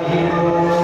ನಾವು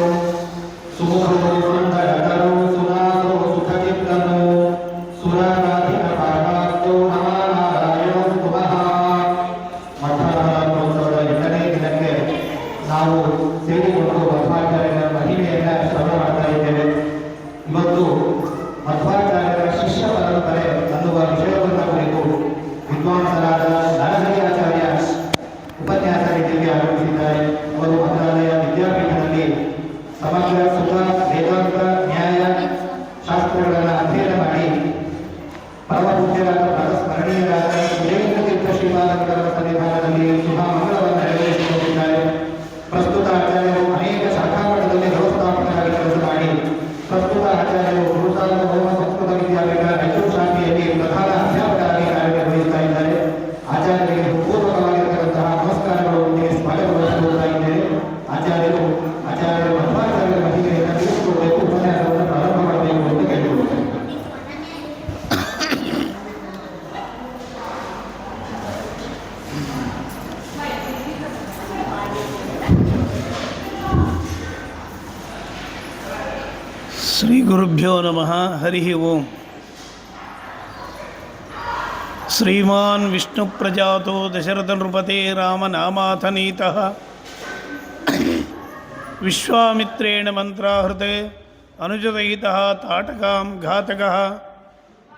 శ్రీగురుభ్యో నమ హరి ఓం శ్రీమాన్ విష్ణు ప్రజాతో దశరథ నృపతే రామనామాథనీత విశ్వామిత్రేణ మంత్రాహృతే అనుజదయిత తాటకాం ఘాతక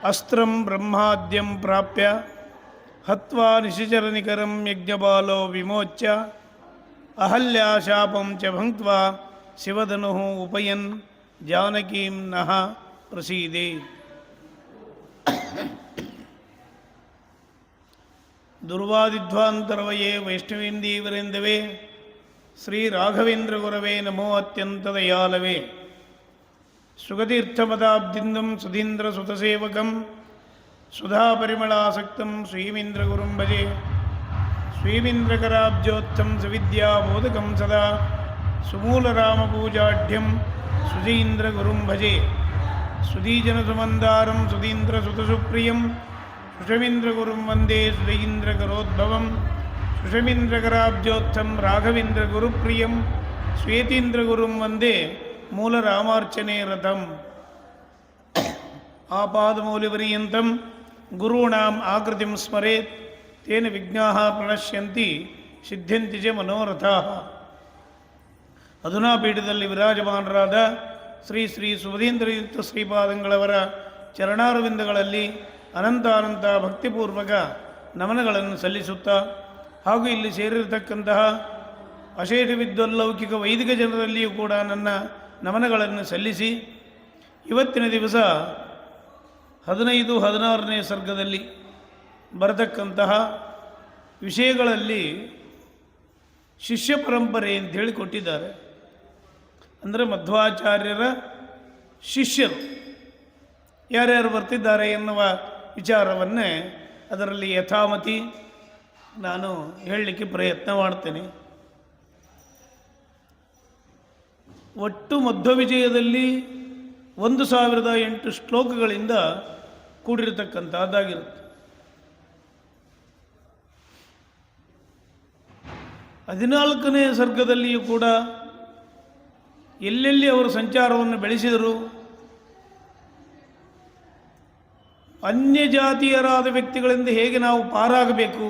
అస్త్రం బ్రహ్మాద్యం ప్రాప్య హత్వా నిశిచరనికరం యజ్ఞబాలో విమోచ్య అహల్యాశాపం చ భంక్వా శివధను ఉపయన్ ಉಪಯನ್ ಜಾನಕೀಂ ನಃ ಪ್ರಸೀದೆ ದುರ್ವಾದಿಧ್ವಾಂತರವಯೇ ವೈಷ್ಣವೇಂದೀವರೆಂದವೇ ಶ್ರೀ ರಾಘವೇಂದ್ರ ಗುರವೇ ನಮೋ ಅತ್ಯಂತ ದಯಾಲವೇ ಸುಗತೀರ್ಥಪದಾಬ್ದಿಂದಂ ಸುಧೀಂದ್ರ ಸುತಸೇವಕಂ ಸುಧಾ ಪರಿಮಳಾಸಕ್ತಂ ಶ್ರೀಮೀಂದ್ರ ಗುರುಂ ಭಜೆ ಶ್ರೀಮೀಂದ್ರಕರಾಬ್ಜೋತ್ಥಂ ಸವಿದ್ಯಾಬೋಧಕಂ ಸದಾ ಸುಮೂಲರಾಮಪೂಜಾಢ್ಯಂ சுதீந்திரகுரும் பஜே. சுதீஜனசுமந்தாரம் சுதீந்திர சுதசுப்பிரியம் சுஷமிந்திரகுரும் வந்தே சுதீந்திரகரோத்பவம். சுஷமிந்திரகராப்ஜோத்தம் ராகவேந்திரகுருப்பிரியம் ஸ்வேதீந்திரகுரும் வந்தே மூலராமார்ச்சனே ரதம். ஆபாதமௌலிபரியந்தம் குருணாம் ஆகிருதிம் ஸ்மரேத். தேன விக்னாக பிரணஷ்யந்தி சித்தியந்தி ச மனோரதாக ಪೀಠದಲ್ಲಿ ವಿರಾಜಮಾನರಾದ ಶ್ರೀ ಶ್ರೀ ಸುಭದೀಂದ್ರಯುಕ್ತ ಶ್ರೀಪಾದಂಗಳವರ ಚರಣಾರವಿಂದಗಳಲ್ಲಿ ಅನಂತ ಅನಂತ ಭಕ್ತಿಪೂರ್ವಕ ನಮನಗಳನ್ನು ಸಲ್ಲಿಸುತ್ತಾ ಹಾಗೂ ಇಲ್ಲಿ ಸೇರಿರತಕ್ಕಂತಹ ಅಶೇಷ ವಿದ್ವಲ್ಲೌಕಿಕ ವೈದಿಕ ಜನರಲ್ಲಿಯೂ ಕೂಡ ನನ್ನ ನಮನಗಳನ್ನು ಸಲ್ಲಿಸಿ ಇವತ್ತಿನ ದಿವಸ ಹದಿನೈದು ಹದಿನಾರನೇ ಸರ್ಗದಲ್ಲಿ ಬರತಕ್ಕಂತಹ ವಿಷಯಗಳಲ್ಲಿ ಶಿಷ್ಯ ಪರಂಪರೆ ಅಂತ ಹೇಳಿ ಕೊಟ್ಟಿದ್ದಾರೆ ಅಂದರೆ ಮಧ್ವಾಚಾರ್ಯರ ಶಿಷ್ಯರು. ಯಾರ್ಯಾರು ಬರ್ತಿದ್ದಾರೆ ಎನ್ನುವ ವಿಚಾರವನ್ನೇ ಅದರಲ್ಲಿ ಯಥಾಮತಿ ನಾನು ಹೇಳಲಿಕ್ಕೆ ಪ್ರಯತ್ನ ಮಾಡ್ತೇನೆ. ಒಟ್ಟು ಮಧ್ವ ವಿಜಯದಲ್ಲಿ ಒಂದು ಸಾವಿರದ ಎಂಟು ಶ್ಲೋಕಗಳಿಂದ ಕೂಡಿರತಕ್ಕಂಥದ್ದಾಗಿರುತ್ತೆ ಹದಿನಾಲ್ಕನೇ ಸರ್ಗದಲ್ಲಿಯೂ ಕೂಡ ಎಲ್ಲೆಲ್ಲಿ ಅವರು ಸಂಚಾರವನ್ನು ಬೆಳೆಸಿದರು? ಅನ್ಯ ಜಾತಿಯರಾದ ವ್ಯಕ್ತಿಗಳಿಂದ ಹೇಗೆ ನಾವು ಪಾರಾಗಬೇಕು?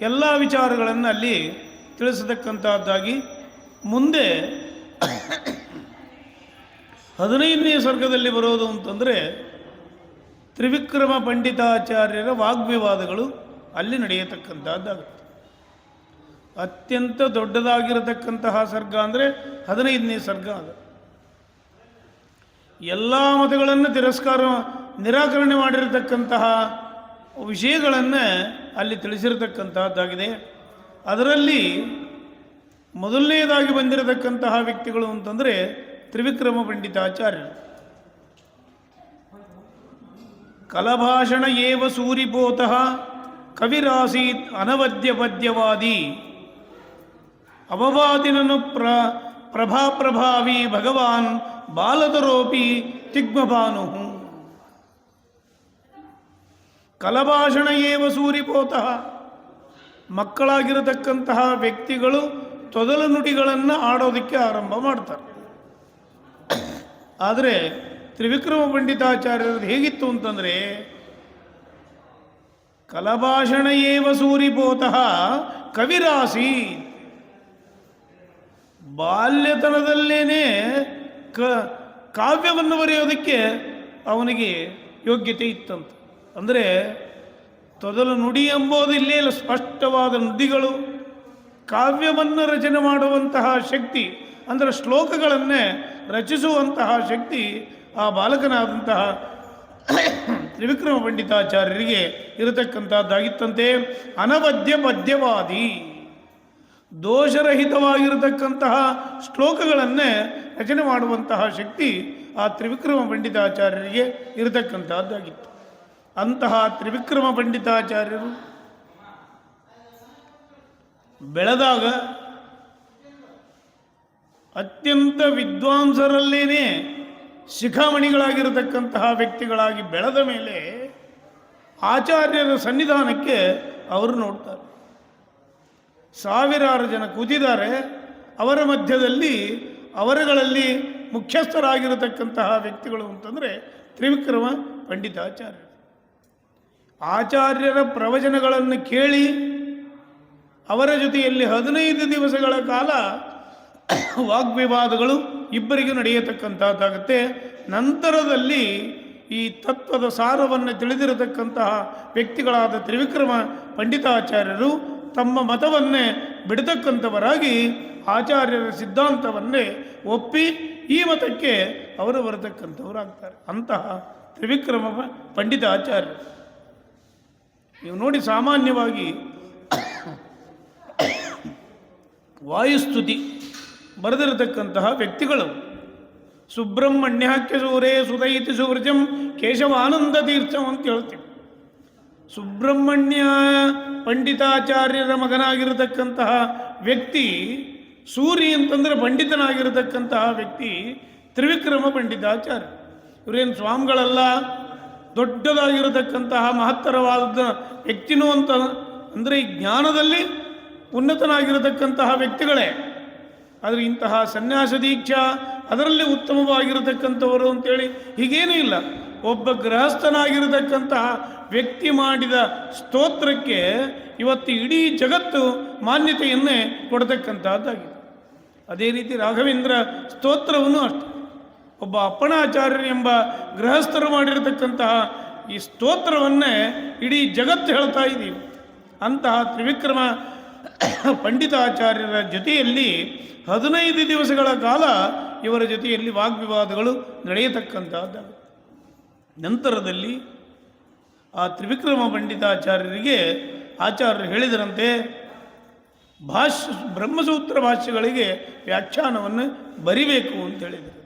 ಎಲ್ಲ ವಿಚಾರಗಳನ್ನು ಅಲ್ಲಿ ತಿಳಿಸತಕ್ಕಂಥದ್ದಾಗಿ ಮುಂದೆ ಹದಿನೈದನೇ ಸ್ವರ್ಗದಲ್ಲಿ ಬರೋದು ಅಂತಂದರೆ ತ್ರಿವಿಕ್ರಮ ಪಂಡಿತಾಚಾರ್ಯರ ವಾಗ್ವಿವಾದಗಳು ಅಲ್ಲಿ ನಡೆಯತಕ್ಕಂಥದ್ದಾಗುತ್ತೆ ಅತ್ಯಂತ ದೊಡ್ಡದಾಗಿರತಕ್ಕಂತಹ ಸರ್ಗ ಅಂದರೆ ಹದಿನೈದನೇ ಸರ್ಗ ಅದು. ಎಲ್ಲ ಮತಗಳನ್ನು ತಿರಸ್ಕಾರ, ನಿರಾಕರಣೆ ಮಾಡಿರತಕ್ಕಂತಹ ವಿಷಯಗಳನ್ನು ಅಲ್ಲಿ ತಿಳಿಸಿರತಕ್ಕಂತಹದ್ದಾಗಿದೆ. ಅದರಲ್ಲಿ ಮೊದಲನೆಯದಾಗಿ ಬಂದಿರತಕ್ಕಂತಹ ವ್ಯಕ್ತಿಗಳು ಅಂತಂದರೆ ತ್ರಿವಿಕ್ರಮ ಪಂಡಿತಾಚಾರ್ಯರು. ಕಲಭಾಷಣ ಏವ ಸೂರಿಪೋತಃ ಕವಿರಾಸೀತ್ ಅನವದ್ಯ ಪದ್ಯವಾದಿ ಅವವಾದಿನನು ಪ್ರ ಪ್ರಭಾ ಪ್ರಭಾವಿ ಭಗವಾನ್ ಬಾಲದರೋಪಿ ತಿಗ್ಮಭಾನು ಕಲಭಾಷಣ ಏವ ಸೂರಿಪೋತಃ. ಮಕ್ಕಳಾಗಿರತಕ್ಕಂತಹ ವ್ಯಕ್ತಿಗಳು ತೊದಲು ನುಡಿಗಳನ್ನು ಆಡೋದಕ್ಕೆ ಆರಂಭ ಮಾಡ್ತಾರೆ. ಆದರೆ ತ್ರಿವಿಕ್ರಮ ಪಂಡಿತಾಚಾರ್ಯರದ್ದು ಹೇಗಿತ್ತು ಅಂತಂದರೆ, ಕಲಭಾಷಣ ಏವ ಸೂರಿಪೋತಃ ಕವಿರಾಸಿ ಬಾಲ್ಯತನದಲ್ಲೇನೆ ಕ ಕಾವ್ಯವನ್ನು ಬರೆಯೋದಕ್ಕೆ ಅವನಿಗೆ ಯೋಗ್ಯತೆ ಇತ್ತಂತ. ಅಂದರೆ ತೊದಲು ನುಡಿ ಎಂಬುದು ಇಲ್ಲೇ ಇಲ್ಲ, ಸ್ಪಷ್ಟವಾದ ನುಡಿಗಳು, ಕಾವ್ಯವನ್ನು ರಚನೆ ಮಾಡುವಂತಹ ಶಕ್ತಿ, ಅಂದರೆ ಶ್ಲೋಕಗಳನ್ನೇ ರಚಿಸುವಂತಹ ಶಕ್ತಿ ಆ ಬಾಲಕನಾದಂತಹ ತ್ರಿವಿಕ್ರಮ ಪಂಡಿತಾಚಾರ್ಯರಿಗೆ ಇರತಕ್ಕಂಥದ್ದಾಗಿತ್ತಂತೆ. ಅನವದ್ಯ ಪದ್ಯವಾದಿ. ದೋಷರಹಿತವಾಗಿರತಕ್ಕಂತಹ ಶ್ಲೋಕಗಳನ್ನೇ ರಚನೆ ಮಾಡುವಂತಹ ಶಕ್ತಿ ಆ ತ್ರಿವಿಕ್ರಮ ಪಂಡಿತಾಚಾರ್ಯರಿಗೆ ಇರತಕ್ಕಂತಹದ್ದಾಗಿತ್ತು. ಅಂತಹ ತ್ರಿವಿಕ್ರಮ ಪಂಡಿತಾಚಾರ್ಯರು ಬೆಳೆದಾಗ ಅತ್ಯಂತ ವಿದ್ವಾಂಸರಲ್ಲೇನೆ ಶಿಖಾಮಣಿಗಳಾಗಿರತಕ್ಕಂತಹ ವ್ಯಕ್ತಿಗಳಾಗಿ ಬೆಳೆದ ಮೇಲೆ ಆಚಾರ್ಯರ ಸನ್ನಿಧಾನಕ್ಕೆ ಅವರು ನೋಡ್ತಾರೆ. ಸಾವಿರಾರು ಜನ ಕೂತಿದ್ದಾರೆ, ಅವರ ಮಧ್ಯದಲ್ಲಿ ಅವರುಗಳಲ್ಲಿ ಮುಖ್ಯಸ್ಥರಾಗಿರತಕ್ಕಂತಹ ವ್ಯಕ್ತಿಗಳು ಅಂತಂದರೆ ತ್ರಿವಿಕ್ರಮ ಪಂಡಿತಾಚಾರ್ಯರು ಆಚಾರ್ಯರ ಪ್ರವಚನಗಳನ್ನು ಕೇಳಿ ಅವರ ಜೊತೆಯಲ್ಲಿ ಹದಿನೈದು ದಿವಸಗಳ ಕಾಲ ವಾಗ್ವಿವಾದಗಳು ಇಬ್ಬರಿಗೂ ನಡೆಯತಕ್ಕಂಥದ್ದಾಗುತ್ತೆ ನಂತರದಲ್ಲಿ ಈ ತತ್ವದ ಸಾರವನ್ನು ತಿಳಿದಿರತಕ್ಕಂತಹ ವ್ಯಕ್ತಿಗಳಾದ ತ್ರಿವಿಕ್ರಮ ಪಂಡಿತಾಚಾರ್ಯರು ತಮ್ಮ ಮತವನ್ನೇ ಬಿಡತಕ್ಕಂಥವರಾಗಿ ಆಚಾರ್ಯರ ಸಿದ್ಧಾಂತವನ್ನೇ ಒಪ್ಪಿ ಈ ಮತಕ್ಕೆ ಅವರು ಬರತಕ್ಕಂಥವರಾಗ್ತಾರೆ. ಅಂತಹ ತ್ರಿವಿಕ್ರಮ ಪಂಡಿತ ಆಚಾರ್ಯ ನೀವು ನೋಡಿ ಸಾಮಾನ್ಯವಾಗಿ ವಾಯುಸ್ತುತಿ ಬರೆದಿರತಕ್ಕಂತಹ ವ್ಯಕ್ತಿಗಳು. ಸುಬ್ರಹ್ಮಣ್ಯಕ್ಕೆ ಸೂರೇ ಸುದೈತಿ ಸುವೃಜಂ ಕೇಶವಾನಂದ ತೀರ್ಥಂ ಅಂತ ಹೇಳ್ತೀವಿ. ಸುಬ್ರಹ್ಮಣ್ಯ ಪಂಡಿತಾಚಾರ್ಯರ ಮಗನಾಗಿರತಕ್ಕಂತಹ ವ್ಯಕ್ತಿ, ಸೂರಿ ಅಂತಂದರೆ ಪಂಡಿತನಾಗಿರತಕ್ಕಂತಹ ವ್ಯಕ್ತಿ ತ್ರಿವಿಕ್ರಮ ಪಂಡಿತಾಚಾರ್ಯ. ಇವರೇನು ಸ್ವಾಮಿಗಳಲ್ಲ, ದೊಡ್ಡದಾಗಿರತಕ್ಕಂತಹ ಮಹತ್ತರವಾದ ವ್ಯಕ್ತಿನೂ ಅಂತ ಅಂದರೆ ಈ ಜ್ಞಾನದಲ್ಲಿ ಉನ್ನತನಾಗಿರತಕ್ಕಂತಹ ವ್ಯಕ್ತಿಗಳೇ. ಆದರೆ ಇಂತಹ ಸನ್ಯಾಸ ದೀಕ್ಷಾ ಅದರಲ್ಲಿ ಉತ್ತಮವಾಗಿರತಕ್ಕಂಥವರು ಅಂತೇಳಿ ಹೀಗೇನೂ ಇಲ್ಲ. ಒಬ್ಬ ಗೃಹಸ್ಥನಾಗಿರತಕ್ಕಂತಹ ವ್ಯಕ್ತಿ ಮಾಡಿದ ಸ್ತೋತ್ರಕ್ಕೆ ಇವತ್ತು ಇಡೀ ಜಗತ್ತು ಮಾನ್ಯತೆಯನ್ನೇ ಕೊಡತಕ್ಕಂತಹದ್ದಾಗಿದೆ. ಅದೇ ರೀತಿ ರಾಘವೇಂದ್ರ ಸ್ತೋತ್ರವನ್ನು ಅಷ್ಟೆ. ಒಬ್ಬ ಅಪ್ಪಣಾಚಾರ್ಯರು ಎಂಬ ಗೃಹಸ್ಥರು ಮಾಡಿರತಕ್ಕಂತಹ ಈ ಸ್ತೋತ್ರವನ್ನೇ ಇಡೀ ಜಗತ್ತು ಹೇಳ್ತಾ ಇದ್ದೀವಿ ಅಂತಹ ತ್ರಿವಿಕ್ರಮ ಪಂಡಿತಾಚಾರ್ಯರ ಜೊತೆಯಲ್ಲಿ ಹದಿನೈದು ದಿವಸಗಳ ಕಾಲ ಇವರ ಜೊತೆಯಲ್ಲಿ ವಾಗ್ವಿವಾದಗಳು ನಡೆಯತಕ್ಕಂಥದ್ದಾಗುತ್ತೆ ನಂತರದಲ್ಲಿ ಆ ತ್ರಿವಿಕ್ರಮ ಪಂಡಿತಾಚಾರ್ಯರಿಗೆ ಆಚಾರ್ಯರು ಹೇಳಿದರಂತೆ, ಭಾಷ್ಯ, ಬ್ರಹ್ಮಸೂತ್ರ ಭಾಷ್ಯಗಳಿಗೆ ವ್ಯಾಖ್ಯಾನವನ್ನು ಬರಿಬೇಕು ಅಂತ ಹೇಳಿದರು.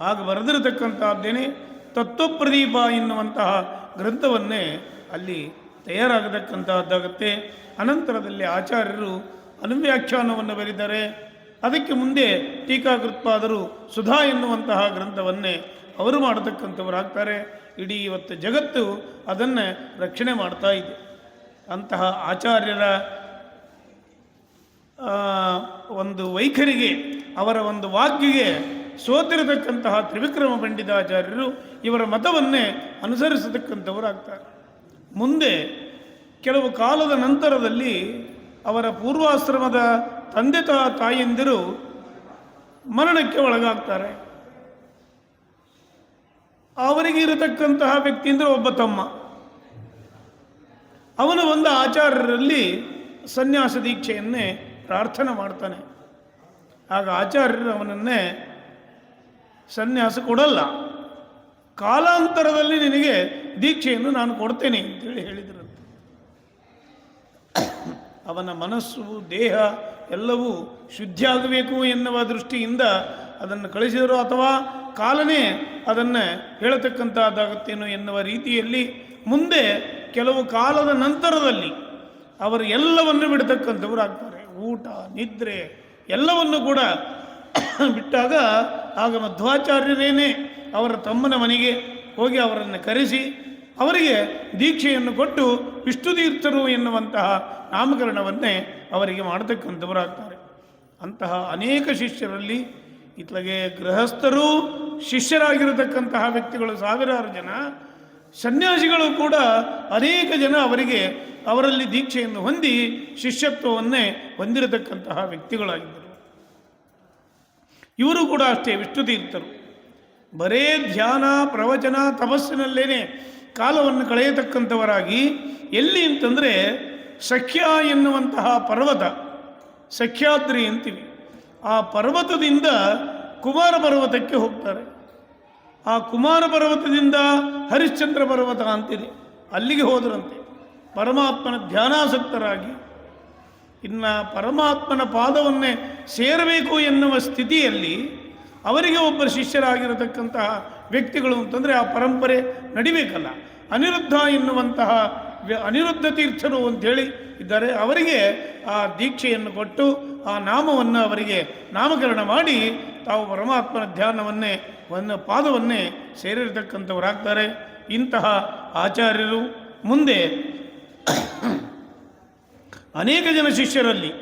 ಆಗ ಬರೆದಿರತಕ್ಕಂಥದ್ದೇನೆ, ತತ್ವಪ್ರದೀಪ ಎನ್ನುವಂತಹ ಗ್ರಂಥವನ್ನೇ ಅಲ್ಲಿ ತಯಾರಾಗತಕ್ಕಂತಹದ್ದಾಗುತ್ತೆ. ಅನಂತರದಲ್ಲಿ ಆಚಾರ್ಯರು ಅನುವ್ಯಾಖ್ಯಾನವನ್ನು ಬರೆದಿದ್ದಾರೆ ಅದಕ್ಕೆ ಮುಂದೆ ಟೀಕಾಕೃತ್ಪಾದರು ಸುಧಾ ಎನ್ನುವಂತಹ ಗ್ರಂಥವನ್ನೇ ಅವರು ಮಾಡತಕ್ಕಂಥವರಾಗ್ತಾರೆ. ಇಡೀ ಇವತ್ತು ಜಗತ್ತು ಅದನ್ನು ರಕ್ಷಣೆ ಮಾಡ್ತಾ ಇದೆ. ಅಂತಹ ಆಚಾರ್ಯರ ಒಂದು ವೈಖರಿಗೆ, ಅವರ ಒಂದು ವಾಕ್ಯಗೆ ಸೋತಿರತಕ್ಕಂತಹ ತ್ರಿವಿಕ್ರಮ ಪಂಡಿತಾಚಾರ್ಯರು ಇವರ ಮತವನ್ನೇ ಅನುಸರಿಸತಕ್ಕಂಥವರಾಗ್ತಾರೆ. ಮುಂದೆ ಕೆಲವು ಕಾಲದ ನಂತರದಲ್ಲಿ ಅವರ ಪೂರ್ವಾಶ್ರಮದ ತಂದೆ ತಾಯಂದಿರು ಮರಣಕ್ಕೆ ಒಳಗಾಗ್ತಾರೆ. ಅವರಿಗೆ ಇರತಕ್ಕಂತಹ ವ್ಯಕ್ತಿ ಅಂದರೆ ಒಬ್ಬ ತಮ್ಮ. ಅವನು ಒಂದು ಆಚಾರ್ಯರಲ್ಲಿ ಸನ್ಯಾಸ ದೀಕ್ಷೆಯನ್ನೇ ಪ್ರಾರ್ಥನೆ ಮಾಡ್ತಾನೆ. ಆಗ ಆಚಾರ್ಯರು ಅವನನ್ನೇ ಸನ್ಯಾಸ ಕೊಡಲ್ಲ. ಕಾಲಾಂತರದಲ್ಲಿ ನಿನಗೆ ದೀಕ್ಷೆಯನ್ನು ನಾನು ಕೊಡ್ತೇನೆ ಅಂತೇಳಿ ಹೇಳಿದ್ರಂತೆ. ಅವನ ಮನಸ್ಸು, ದೇಹ ಎಲ್ಲವೂ ಶುದ್ಧಿಯಾಗಬೇಕು ಎನ್ನುವ ದೃಷ್ಟಿಯಿಂದ ಅದನ್ನು ಕಳಿಸಿದರು ಅಥವಾ ಕಾಲನೇ ಅದನ್ನು ಹೇಳತಕ್ಕಂಥದ್ದಾಗುತ್ತೇನೋ ಎನ್ನುವ ರೀತಿಯಲ್ಲಿ ಮುಂದೆ ಕೆಲವು ಕಾಲದ ನಂತರದಲ್ಲಿ ಅವರು ಎಲ್ಲವನ್ನು ಬಿಡತಕ್ಕಂಥವ್ರು ಆಗ್ತಾರೆ. ಊಟ, ನಿದ್ರೆ ಎಲ್ಲವನ್ನು ಕೂಡ ಬಿಟ್ಟಾಗ ಆಗ ಮಧ್ವಾಚಾರ್ಯರೇನೇ ಅವರ ತಮ್ಮನ ಮನೆಗೆ ಹೋಗಿ ಅವರನ್ನು ಕರೆಸಿ ಅವರಿಗೆ ದೀಕ್ಷೆಯನ್ನು ಕೊಟ್ಟು ವಿಷ್ಣು ತೀರ್ಥರು ಎನ್ನುವಂತಹ ನಾಮಕರಣವನ್ನೇ ಅವರಿಗೆ ಮಾಡತಕ್ಕಂಥವರಾಗ್ತಾರೆ ಅಂತಹ ಅನೇಕ ಶಿಷ್ಯರಲ್ಲಿ ಇತ್ಲಗೆ ಗೃಹಸ್ಥರು ಶಿಷ್ಯರಾಗಿರತಕ್ಕಂತಹ ವ್ಯಕ್ತಿಗಳು ಸಾವಿರಾರು ಜನ, ಸನ್ಯಾಸಿಗಳು ಕೂಡ ಅನೇಕ ಜನ ಅವರಿಗೆ ಅವರಲ್ಲಿ ದೀಕ್ಷೆಯನ್ನು ಹೊಂದಿ ಶಿಷ್ಯತ್ವವನ್ನೇ ಹೊಂದಿರತಕ್ಕಂತಹ ವ್ಯಕ್ತಿಗಳಾಗಿದ್ದರು. ಇವರು ಕೂಡ ಅಷ್ಟೇ ವಿಷ್ಣು ತೀರ್ಥರು. ಬರೇ ಧ್ಯಾನ ಪ್ರವಚನ ತಪಸ್ಸಿನಲ್ಲೇನೆ ಕಾಲವನ್ನು ಕಳೆಯತಕ್ಕಂಥವರಾಗಿ ಎಲ್ಲಿ ಅಂತಂದರೆ ಸಖ್ಯ ಎನ್ನುವಂತಹ ಪರ್ವತ, ಸಖ್ಯಾದ್ರಿ ಅಂತೀವಿ. ಆ ಪರ್ವತದಿಂದ ಕುಮಾರ ಪರ್ವತಕ್ಕೆ ಹೋಗ್ತಾರೆ. ಆ ಕುಮಾರ ಪರ್ವತದಿಂದ ಹರಿಶ್ಚಂದ್ರ ಪರ್ವತ ಅಂತಿದೆ. ಅಲ್ಲಿಗೆ ಹೋದರಂತೆ. ಪರಮಾತ್ಮನ ಧ್ಯಾನಾಸಕ್ತರಾಗಿ. ಇನ್ನು ಪರಮಾತ್ಮನ ಪಾದವನ್ನೇ ಸೇರಬೇಕು ಎನ್ನುವ ಸ್ಥಿತಿಯಲ್ಲಿ ಅವರಿಗೆ ಒಬ್ಬ ಶಿಷ್ಯರಾಗಿರತಕ್ಕಂತಹ ವ್ಯಕ್ತಿಗಳು ಅಂತಂದರೆ ಆ ಪರಂಪರೆ ನಡಿಬೇಕಲ್ಲ. ಅನಿರುದ್ಧ ಎನ್ನುವಂತಹ ಅನಿರುದ್ಧ ತೀರ್ಥರು ಅಂಥೇಳಿ ಇದ್ದಾರೆ. ಅವರಿಗೆ ಆ ದೀಕ್ಷೆಯನ್ನು ಕೊಟ್ಟು ಆ ನಾಮವನ್ನು ಅವರಿಗೆ ನಾಮಕರಣ ಮಾಡಿ ತಾವು ಪರಮಾತ್ಮನ ಧ್ಯಾನವನ್ನೇ, ಒಂದು ಪಾದವನ್ನೇ ಸೇರಿರತಕ್ಕಂಥವರಾಗ್ತಾರೆ. ಇಂತಹ ಆಚಾರ್ಯರು ಮುಂದೆ ಅನೇಕ ಜನ ಶಿಷ್ಯರಲ್ಲಿ,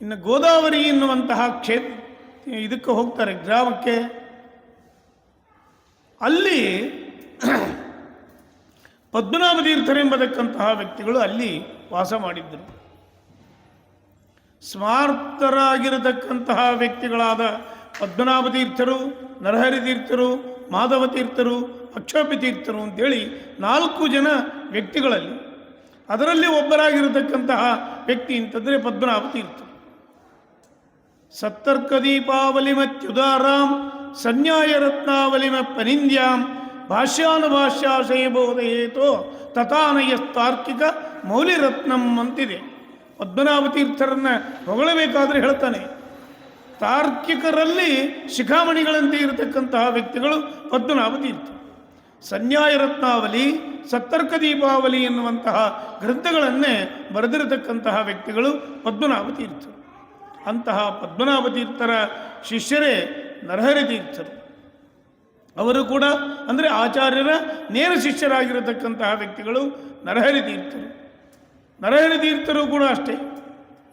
ಇನ್ನು ಗೋದಾವರಿ ಎನ್ನುವಂತಹ ಕ್ಷೇತ್ರ, ಇದಕ್ಕೆ ಹೋಗ್ತಾರೆ ಗ್ರಾಮಕ್ಕೆ. ಅಲ್ಲಿ ಪದ್ಮನಾಭ ತೀರ್ಥರೆಂಬತಕ್ಕಂತಹ ವ್ಯಕ್ತಿಗಳು ಅಲ್ಲಿ ವಾಸ ಮಾಡಿದ್ದರು. ಸ್ಮಾರ್ತರಾಗಿರತಕ್ಕಂತಹ ವ್ಯಕ್ತಿಗಳಾದ ಪದ್ಮನಾಭ ತೀರ್ಥರು ನರಹರಿ ತೀರ್ಥರು ಮಾಧವ ತೀರ್ಥರು ಅಕ್ಷೋಪಿ ತೀರ್ಥರು ಅಂತೇಳಿ ನಾಲ್ಕು ಜನ ವ್ಯಕ್ತಿಗಳಲ್ಲಿ ಅದರಲ್ಲಿ ಒಬ್ಬರಾಗಿರತಕ್ಕಂತಹ ವ್ಯಕ್ತಿ ಅಂತಂದರೆ ಪದ್ಮನಾಭ ತೀರ್ಥರು ಸತ್ತರ್ಕ ದೀಪಾವಲಿಮತ್ಯುದಾರಾಂ ಸನ್ಯಾಯ ರತ್ನಾವಲಿಮ ಪನಿಂದ್ಯಾಂ ಭಾಷ್ಯಾನುಭಾಷ್ಯಾಶಯ ಬೋಧಯೇತೋ ತಥಾನಯಸ್ತಾರ್ಕಿಕ ಮೌಲಿರತ್ನಂ ಅಂತಿದೆ. ಪದ್ಮನಾಭ ತೀರ್ಥರನ್ನ ಹೊಗಳಬೇಕಾದ್ರೆ ಹೇಳ್ತಾನೆ. ತಾರ್ಕಿಕರಲ್ಲಿ ಶಿಖಾಮಣಿಗಳಂತೆ ಇರತಕ್ಕಂತಹ ವ್ಯಕ್ತಿಗಳು ಪದ್ಮನಾಭ ತೀರ್ಥ ರತ್ನಾವಲಿ, ಸತ್ತರ್ಕ ದೀಪಾವಲಿ ಎನ್ನುವಂತಹ ಗ್ರಂಥಗಳನ್ನೇ ಬರೆದಿರತಕ್ಕಂತಹ ವ್ಯಕ್ತಿಗಳು ಪದ್ಮನಾಭ ತೀರ್ಥರು ಅಂತಹ ಪದ್ಮನಾಭ ತೀರ್ಥರ ಶಿಷ್ಯರೇ ನರಹರಿ ತೀರ್ಥರು. ಅವರು ಕೂಡ ಅಂದರೆ ಆಚಾರ್ಯರ ನೇರ ಶಿಷ್ಯರಾಗಿರತಕ್ಕಂತಹ ವ್ಯಕ್ತಿಗಳು ನರಹರಿ ತೀರ್ಥರು. ನರಹರಿ ತೀರ್ಥರು ಕೂಡ ಅಷ್ಟೇ.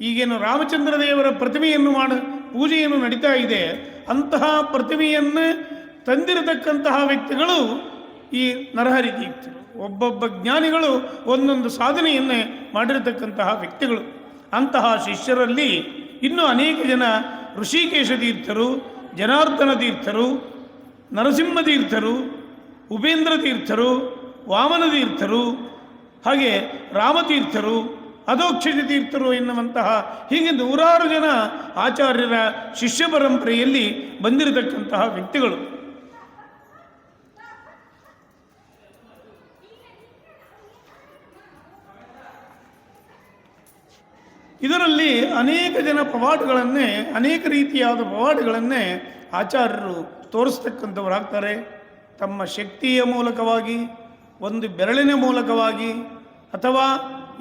ಈಗೇನು ರಾಮಚಂದ್ರ ದೇವರ ಪ್ರತಿಮೆಯನ್ನು ಮಾಡ, ಪೂಜೆಯನ್ನು ನಡೀತಾ ಇದೆ. ಅಂತಹ ಪ್ರತಿಮೆಯನ್ನು ತಂದಿರತಕ್ಕಂತಹ ವ್ಯಕ್ತಿಗಳು ಈ ನರಹರಿ ತೀರ್ಥರು. ಒಬ್ಬೊಬ್ಬ ಜ್ಞಾನಿಗಳು ಒಂದೊಂದು ಸಾಧನೆಯನ್ನು ಮಾಡಿರತಕ್ಕಂತಹ ವ್ಯಕ್ತಿಗಳು. ಅಂತಹ ಶಿಷ್ಯರಲ್ಲಿ ಇನ್ನೂ ಅನೇಕ ಜನ ಋಷಿಕೇಶ ತೀರ್ಥರು, ಜನಾರ್ದನ ತೀರ್ಥರು, ನರಸಿಂಹ ತೀರ್ಥರು, ಉಪೇಂದ್ರ ತೀರ್ಥರು, ವಾಮನ ತೀರ್ಥರು ಹಾಗೆ ರಾಮತೀರ್ಥರು ಅಧೋಕ್ಷಿತ ತೀರ್ಥರು ಎನ್ನುವಂತಹ ಹೀಗೆ ನೂರಾರು ಜನ ಆಚಾರ್ಯರ ಶಿಷ್ಯ ಪರಂಪರೆಯಲ್ಲಿ ಬಂದಿರತಕ್ಕಂತಹ ವ್ಯಕ್ತಿಗಳು. ಇದರಲ್ಲಿ ಅನೇಕ ಜನ ಪವಾಡಗಳನ್ನೇ, ಅನೇಕ ರೀತಿಯಾದ ಪವಾಡಗಳನ್ನೇ ಆಚಾರ್ಯರು ತೋರಿಸ್ತಕ್ಕಂಥವರಾಗ್ತಾರೆ. ತಮ್ಮ ಶಕ್ತಿಯ ಮೂಲಕವಾಗಿ ಒಂದು ಬೆರಳಿನ ಮೂಲಕವಾಗಿ ಅಥವಾ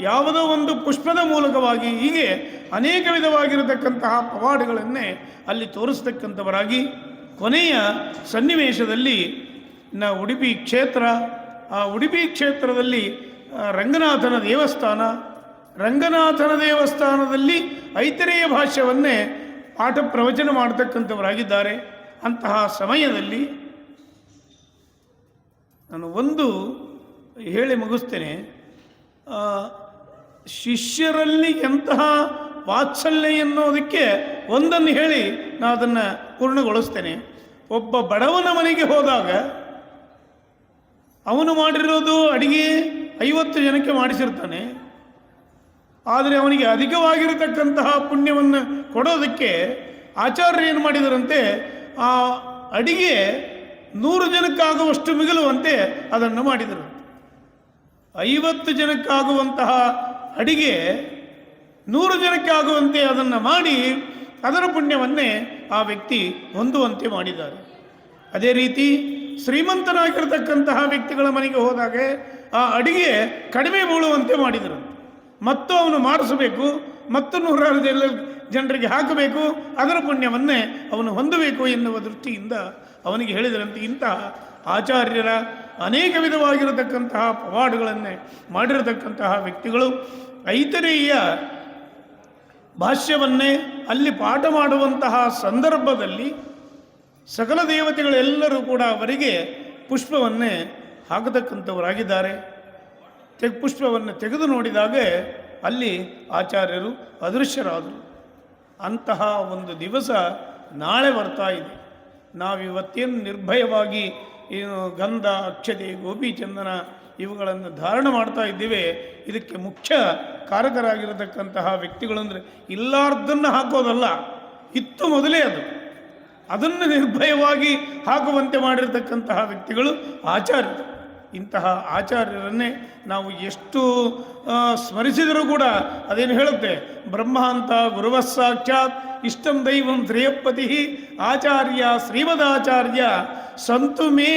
ಯಾವುದೋ ಒಂದು ಪುಷ್ಪದ ಮೂಲಕವಾಗಿ ಹೀಗೆ ಅನೇಕ ವಿಧವಾಗಿರತಕ್ಕಂತಹ ಪವಾಡಗಳನ್ನೇ ಅಲ್ಲಿ ತೋರಿಸ್ತಕ್ಕಂಥವರಾಗಿ ಕೊನೆಯ ಸನ್ನಿವೇಶದಲ್ಲಿ ನ ಉಡುಪಿ ಕ್ಷೇತ್ರ, ಆ ಉಡುಪಿ ಕ್ಷೇತ್ರದಲ್ಲಿ ರಂಗನಾಥನ ದೇವಸ್ಥಾನ, ರಂಗನಾಥನ ದೇವಸ್ಥಾನದಲ್ಲಿ ಐತರೇಯ ಭಾಷ್ಯವನ್ನೇ ಪಾಠ ಪ್ರವಚನ ಮಾಡತಕ್ಕಂಥವರಾಗಿದ್ದಾರೆ. ಅಂತಹ ಸಮಯದಲ್ಲಿ ನಾನು ಒಂದು ಹೇಳಿ ಮುಗಿಸ್ತೇನೆ. ಶಿಷ್ಯರಲ್ಲಿ ಎಂತಹ ವಾತ್ಸಲ್ಯ ಎನ್ನುವುದಕ್ಕೆ ಒಂದನ್ನು ಹೇಳಿ ನಾನು ಅದನ್ನು ಪೂರ್ಣಗೊಳಿಸ್ತೇನೆ. ಒಬ್ಬ ಬಡವನ ಮನೆಗೆ ಹೋದಾಗ ಅವನು ಮಾಡಿರೋದು ಅಡಿಗೆ ಐವತ್ತು ಜನಕ್ಕೆ ಮಾಡಿಸಿರ್ತಾನೆ. ಆದರೆ ಅವನಿಗೆ ಅಧಿಕವಾಗಿರತಕ್ಕಂತಹ ಪುಣ್ಯವನ್ನು ಕೊಡೋದಕ್ಕೆ ಆಚಾರ್ಯ ಏನು ಮಾಡಿದರಂತೆ, ಆ ಅಡಿಗೆ ನೂರು ಜನಕ್ಕಾಗುವಷ್ಟು ಮಿಗಲುವಂತೆ ಅದನ್ನು ಮಾಡಿದರು. ಐವತ್ತು ಜನಕ್ಕಾಗುವಂತಹ ಅಡಿಗೆ, ನೂರು ಜನಕ್ಕೆ ಆಗುವಂತೆ ಅದನ್ನು ಮಾಡಿ ಅದರ ಪುಣ್ಯವನ್ನೇ ಆ ವ್ಯಕ್ತಿ ಹೊಂದುವಂತೆ ಮಾಡಿದ್ದಾರೆ. ಅದೇ ರೀತಿ ಶ್ರೀಮಂತನಾಗಿರ್ತಕ್ಕಂತಹ ವ್ಯಕ್ತಿಗಳ ಮನೆಗೆ ಹೋದಾಗ ಆ ಅಡಿಗೆ ಕಡಿಮೆ ಬೀಳುವಂತೆ ಮಾಡಿದರು. ಮತ್ತು ಅವನು ಮಾಡಿಸಬೇಕು, ಮತ್ತು ನೂರಾರು ಜನ, ಜನರಿಗೆ ಹಾಕಬೇಕು, ಅದರ ಪುಣ್ಯವನ್ನೇ ಅವನು ಹೊಂದಬೇಕು ಎನ್ನುವ ದೃಷ್ಟಿಯಿಂದ ಅವನಿಗೆ ಹೇಳಿದರಂತೆ ಇಂತಹ ಆಚಾರ್ಯರ ಅನೇಕ ವಿಧವಾಗಿರತಕ್ಕಂತಹ ಪವಾಡಗಳನ್ನೇ ಮಾಡಿರತಕ್ಕಂತಹ ವ್ಯಕ್ತಿಗಳು ಐತರೇಯ ಭಾಷ್ಯವನ್ನೇ ಅಲ್ಲಿ ಪಾಠ ಮಾಡುವಂತಹ ಸಂದರ್ಭದಲ್ಲಿ ಸಕಲ ದೇವತೆಗಳೆಲ್ಲರೂ ಕೂಡ ಅವರಿಗೆ ಪುಷ್ಪವನ್ನೇ ಹಾಕತಕ್ಕಂಥವರಾಗಿದ್ದಾರೆ. ತೆಗ್ ಪುಷ್ಪವನ್ನು ತೆಗೆದು ನೋಡಿದಾಗ ಅಲ್ಲಿ ಆಚಾರ್ಯರು ಅದೃಶ್ಯರಾದರು. ಅಂತಹ ಒಂದು ದಿವಸ ನಾಳೆ ಬರ್ತಾ ಇದೆ. ನಾವಿವತ್ತೇನು ನಿರ್ಭಯವಾಗಿ ಏನು ಗಂಧ, ಅಕ್ಷತೆ ಗೋಪಿಚಂದನ ಇವುಗಳನ್ನು ಧಾರಣ ಮಾಡ್ತಾ ಇದ್ದೇವೆ. ಇದಕ್ಕೆ ಮುಖ್ಯ ಕಾರಕರಾಗಿರತಕ್ಕಂತಹ ವ್ಯಕ್ತಿಗಳು ಅಂದರೆ ಇಲ್ಲಾರ್ದನ್ನು ಹಾಕೋದಲ್ಲ, ಇತ್ತು ಮೊದಲೇ ಅದು. ಅದನ್ನು ನಿರ್ಭಯವಾಗಿ ಹಾಕುವಂತೆ ಮಾಡಿರತಕ್ಕಂತಹ ವ್ಯಕ್ತಿಗಳು ಆಚಾರ್ಯರು. ಇಂತಹ ಆಚಾರ್ಯರನ್ನೇ ನಾವು ಎಷ್ಟು ಸ್ಮರಿಸಿದರೂ ಕೂಡ ಅದೇನು ಹೇಳುತ್ತೆ? ಬ್ರಹ್ಮ ಅಂತ ಗುರುವ ಇಷ್ಟಂ ದೈವಂ ಶ್ರೇಯಪತಿ ಆಚಾರ್ಯ ಶ್ರೀಮದಾಚಾರ್ಯ ಸಂತು ಮೇ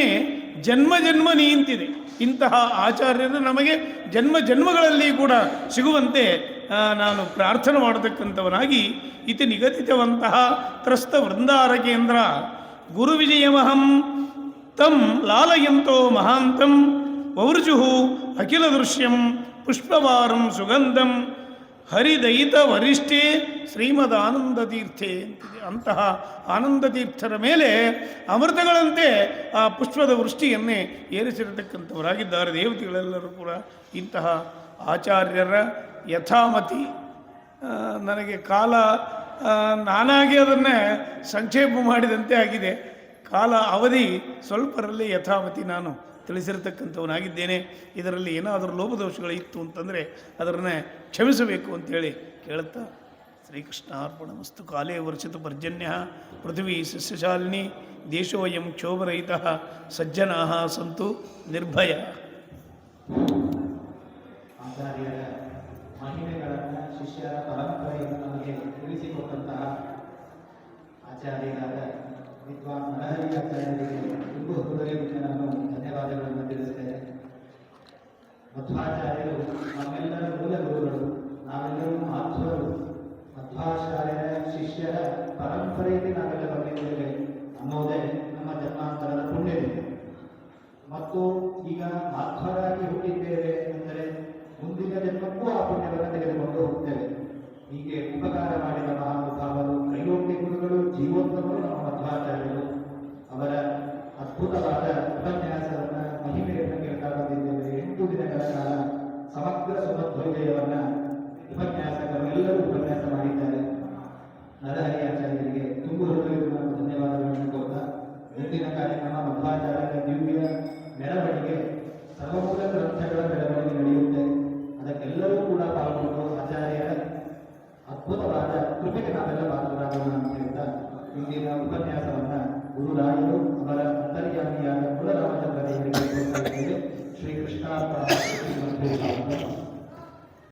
ಜನ್ಮ ಜನ್ಮ ನಿಂತಿದೆ ಇಂತಹ ಆಚಾರ್ಯರು ನಮಗೆ ಜನ್ಮ ಜನ್ಮಗಳಲ್ಲಿ ಕೂಡ ಸಿಗುವಂತೆ ನಾನು ಪ್ರಾರ್ಥನೆ ಮಾಡತಕ್ಕಂಥವನಾಗಿ ಇತಿ ನಿಗದಿತವಂತಹ ತ್ರಸ್ತ ವೃಂದಾರ ಕೇಂದ್ರ ಗುರು ವಿಜಯಮಹಂ ತಂ ಲಾಲಯಂತೋ ಮಹಾಂತಂ ವೌರ್ಜುಹು ಅಖಿಲ ದೃಶ್ಯಂ ಪುಷ್ಪವಾರಂ ಸುಗಂಧಂ ಹರಿದೈತ ವರಿಷ್ಠೆ ಶ್ರೀಮದ್ ಆನಂದ ತೀರ್ಥೆ ಅಂತಹ ಆನಂದ ತೀರ್ಥರ ಮೇಲೆ ಅಮೃತಗಳಂತೆ ಆ ಪುಷ್ಪದ ವೃಷ್ಟಿಯನ್ನೇ ಏರಿಸಿರತಕ್ಕಂಥವರಾಗಿದ್ದಾರೆ ದೇವತೆಗಳೆಲ್ಲರೂ ಕೂಡ. ಇಂತಹ ಆಚಾರ್ಯರ ಯಥಾಮತಿ ನನಗೆ ಕಾಲ ನಾನಾಗಿ ಅದನ್ನೇ ಸಂಕ್ಷೇಪ ಮಾಡಿದಂತೆ ಆಗಿದೆ. ಕಾಲ ಅವಧಿ ಸ್ವಲ್ಪರಲ್ಲಿ ಯಥಾವತಿ ನಾನು ತಿಳಿಸಿರತಕ್ಕಂಥವನಾಗಿದ್ದೇನೆ. ಇದರಲ್ಲಿ ಏನಾದರೂ ಲೋಪದೋಷಗಳು ಇತ್ತು ಅಂತಂದರೆ ಅದರನ್ನೇ ಕ್ಷಮಿಸಬೇಕು ಅಂತೇಳಿ ಕೇಳುತ್ತಾ ಶ್ರೀಕೃಷ್ಣಾರ್ಪಣ ಮಸ್ತು ಕಾಲೇ ವರ್ಷಿತ ಪರ್ಜನ್ಯ, ಪೃಥ್ವಿ ಸಸ್ಯಶಾಲಿನಿ, ದೇಶೋಯಂ ಕ್ಷೋಭರಹಿತ ಸಜ್ಜನಾ ಸಂತು ನಿರ್ಭಯ. ಮಹಿಳೆಗಳನ್ನು ಶಿಷ್ಯರ ಪರಂಪರೆಯನ್ನು ನಮಗೆ ತಿಳಿಸಿಕೊಟ್ಟಂತಹ ಆಚಾರ್ಯರಾದ ಮಧ್ವಾಚಾರ್ಯರು ನಮ್ಮೆಲ್ಲರ ಮೂಲ ಗುರುಗಳು, ನಾವೆಲ್ಲರೂ ಮಾಧ್ವರು ಮಧ್ವಾಚಾರ್ಯರ ಶಿಷ್ಯರ ಪರಂಪರೆಯಲ್ಲಿ ನಾವೆಲ್ಲ ಬಂದಿದ್ದೇವೆ. ಅನ್ನೋದೇ ನಮ್ಮ ಜನ್ಮಾಂತರದ ಪುಣ್ಯವಿದೆ ಮತ್ತು ಈಗ ಮಾಧ್ವರಾಗಿ ಹುಟ್ಟಿದ್ದೇವೆ ಅಂದರೆ ಮುಂದಿನ ಜನ್ಮಕ್ಕೂ ಆ ಪುಣ್ಯವನ್ನು ತೆಗೆದುಕೊಂಡು ಹೋಗ್ತೇವೆ. ಹೀಗೆ ಉಪಕಾರ ಮಾಡಿದ ಮಹಾನುಭಾವರು ತ್ರೈಲೋಕ್ಯ ಗುರುಗಳು ಜೀವೋತ್ತಮರು ನಮ್ಮ ಮಧ್ವಾಚಾರ್ಯರು ಅವರ ಅದ್ಭುತವಾದ ಉಪನ್ಯಾಸವನ್ನು ಮಹಿಮೆಯನ್ನು ಇಂದಿನ ಉಪನ್ಯಾಸವನ್ನ ಗುರುರಾಯರು ಅವರ ಅಂತರ್ಯಾಮಿಯಾದ ಕುಲರಾಮಚಂದ್ರ ದೇವರಿಗೆ ಶ್ರೀ ಕೃಷ್ಣಾರ್ಪಣ